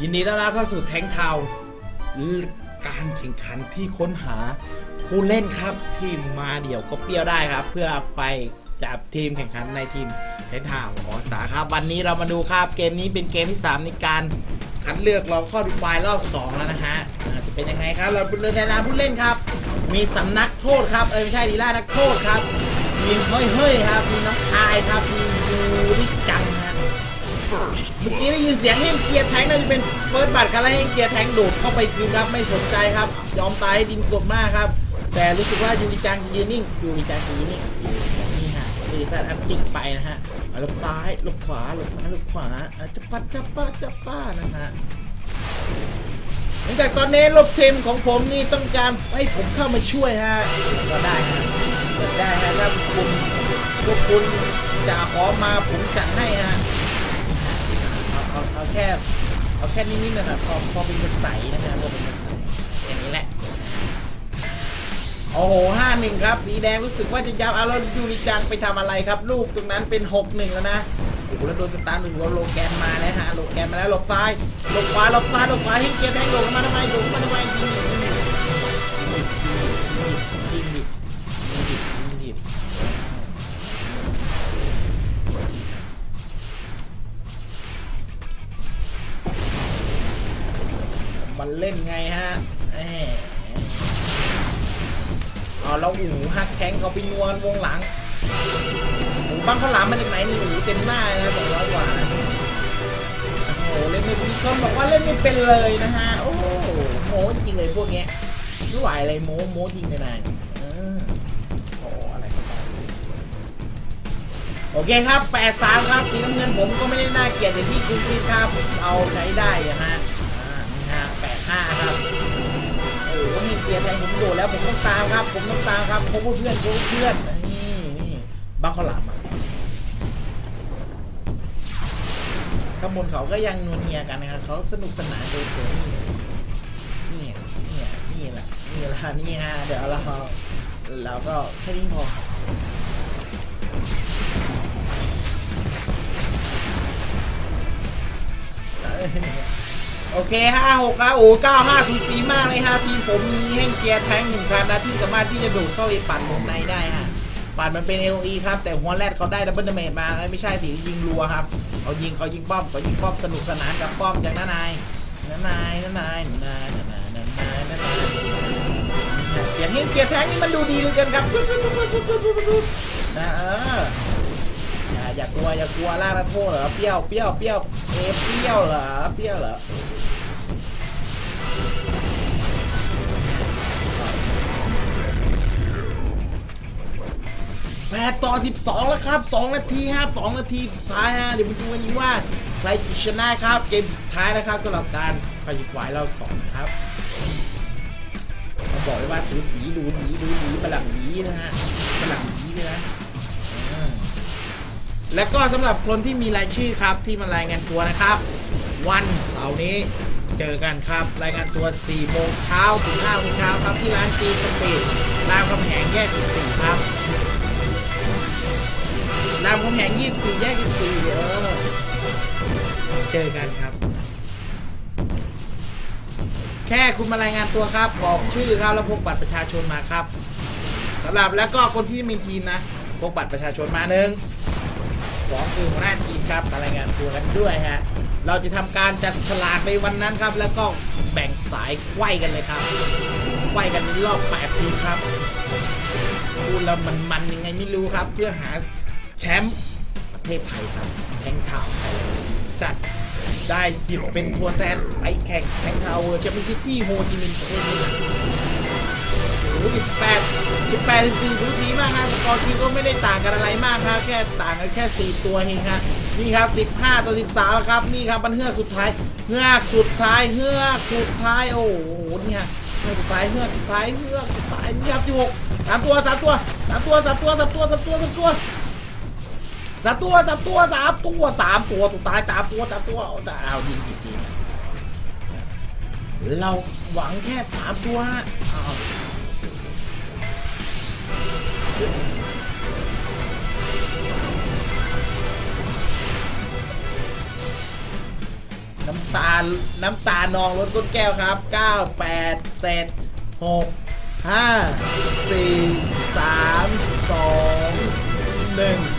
ยินดีต้อนรับเข้าสู่แทงเทาการแข่งขันที่ค้นหาผู้เล่นครับที่มาเดี่ยวก็เปรี้ยวได้ครับ เพื่อไปจับทีมแข่งขันในทีมแทงเทาออสตาครับ วันนี้เรามาดูครับเกมนี้เป็นเกมที่ 3 ในการคัดเลือกรอบข้อดูไฟรอบ 2 แล้วนะฮะจะเป็นยังไงครับ เราเรือในนามผู้เล่นครับ มีสำนักโทษครับเอ้ยไม่ใช่ดีล่านักโทษครับมีเฮ้ยเฮ้ยครับมีน้องอายครับมียูริจังฮะ เมื่อกี้ได้ยินเสียงเฮงเกียร์แทงน่าจะเป็นเฟิร์สบัตรกันแล้วเฮงเกียร์แทงโดดเข้าไปคืนครับไม่สนใจครับยอมตายให้ดินกดมากครับ แต่รู้สึกว่ายูริจังจะยืนนิ่งยูริจังจะยืนนิ่งนี่ฮะยูริซันอันติกไปนะฮะหลบซ้ายหลบขวาหลบซ้ายหลบขวาจะปัดจะป้าจะป้านะฮะหลังจากตอนนี้ลบทีมของผมนี่ต้องการให้ผมเข้ามาช่วยฮะก็ได้ฮะก็ได้ฮะถ้าคุณพวกคุณจะขอมาผมจัดให้ฮะ เอาแค่เอาแค่นิดๆนะครับพอพอเป็นกระใสนะครับพอเป็นกระใสอย่างนี้แหละโอ้โหห้าหนึ่งครับ สีแดงรู้สึกว่าจะยาวเอาแล้วยูริจังไปทำอะไรครับ ลูกตรงนั้นเป็นหกหนึ่งแล้วนะโอ้โหแล้วโดนสตาร์ทหนึ่งโลแกนมาแล้วฮะโลแกนมาแล้วหลบซ้ายหลบขวาหลบซ้ายหลบขวาให้เกียร์แดงหลบมาทำไมหลบมาทำไมยิงยิงยิงยิงยิง เล่นไงฮะแหมเอาแล้วอูฮักแข้งเขาไปนวลวงหลังหูบ้างข้าหลามมาจากไหนนี่หูเต็มหน้านะสองร้อยกว่าโอ้โหเล่นไม่มีคนบอกว่าเล่นไม่เป็นเลยนะฮะโอ้โหโม้จริงเลยพวกเนี้ยไม่ไหวอะไรโม้โม้จริงเลยนายเออโอ้โอเคครับแปดสามครับ สีน้ำเงินผมก็ไม่ได้น่าเกลียดอย่างที่คุณคิดครับ เอาใช้ได้อะฮะ ห้าครับโอ้โหนี่เกียร์แทงผมโดดแล้วผมต้องตามครับ ผมต้องตามครับผมเพื่อนผมเพื่อนนี่นี่บ้าข้าวหลามอะข้างบนเขาก็ยังนัวเนียกันนะครับเขาสนุกสนานโดยเฉยนี่นี่นี่แหละนี่แหละนี่ฮะเดี๋ยวเราเราก็แค่นี้พอครับ เคห้าหกแล้วโอ้เก้าห้าสูสีมากเลยฮะทีมผมมีแห้งเกียร์แทงหนึ่งคันนะที่สามารถที่จะโดดเข้าไปปั่นวงในได้ฮะปั่นมันเป็น LE ครับ แต่หัวแรดเขาได้ดับเบิลเดเมจมาไม่ใช่สิยิงรัวครับเขายิงเขายิงป้อมเขายิงป้อมสนุกสนานกับป้อมจากน้านายน้านายน้านายน้านายน้านายน้านายน้านายเสียงแห้งเกียร์แทงนี่มันดูดีเหลือเกินครับนะเอออย่ากลัวอย่ากลัวล่าระโทษเหรอเปรี้ยวเปรี้ยวเปรี้ยวเอเปรี้ยวเหรอเปรี้ยวเหรอ แปดต่อสิบสองแล้วครับสองนาทีครับสองนาทีสุดท้ายฮะเดี๋ยวมาดูกันอีว่าใครจะชนะครับ เกมสุดท้ายนะครับสำหรับการคอลิฟายเราสองครับต้องบอกเลยว่าสูสีดูดีดูดีบลังดีนะฮะบลังดีเลยนะและก็สำหรับคนที่มีรายชื่อครับที่มารายงานตัวนะครับ วันเสาร์นี้เจอกันครับ รายงานตัว 4 โมงเช้าถึง5โมงเช้าครับที่ร้านจีสปีดรามคำแหงแยก14ครับ รามคำแหง24แยก14เออ เจอกันครับ แค่คุณมารายงานตัวครับ บอกชื่อครับแล้วพกบัตรประชาชนมาครับสำหรับแล้วก็คนที่มีทีมนะพกบัตรประชาชนมาหนึ่งสองคือหัวหน้าทีมครับมารายงานตัวกันด้วยฮะเราจะทำการจัดฉลากในวันนั้นครับ แล้วก็แบ่งสายไขว้กันเลยครับไขว้กันในรอบแปดทีมครับดูแล้วมันมันยังไงไม่รู้ครับ เพื่อหา แชมป์ประเทศไทยครับแทงข่าวไทยสัตว์ได้สิทธิ์เป็นตัวแทนไปแข่งแทงข่าวเวอร์แชมเปี้ยนชิพที่โฮจิมินห์ประเทศนี้นะโอ้สิบแปดสิบแปดสิบสี่สูสีมากครับสกอร์ทีมก็ไม่ได้ต่างกันอะไรมากครับ แค่ต่างกันแค่สี่ตัวเองครับนี่ครับสิบห้าต่อสิบสามแล้วครับนี่ครับมันเฮือกสุดท้ายเฮือกสุดท้ายเฮือกสุดท้ายโอ้โหนี่ฮะเฮือกสุดท้ายเฮือกสุดท้ายเฮือกสุดท้ายนี่ครับที่หกสามตัวสามตัวสามตัวสามตัวสามตัวสามตัวสามตัว สามตัวสามตัวสามตัวสามตัวสุดท้ายสามตัวสามตัวเอาแต่เอายิงผิดทีมเราหวังแค่สามตัวเอาน้ำตาลน้ำตาลนองรถก้นแก้วครับ 9 8เศษ6 5 4 3 2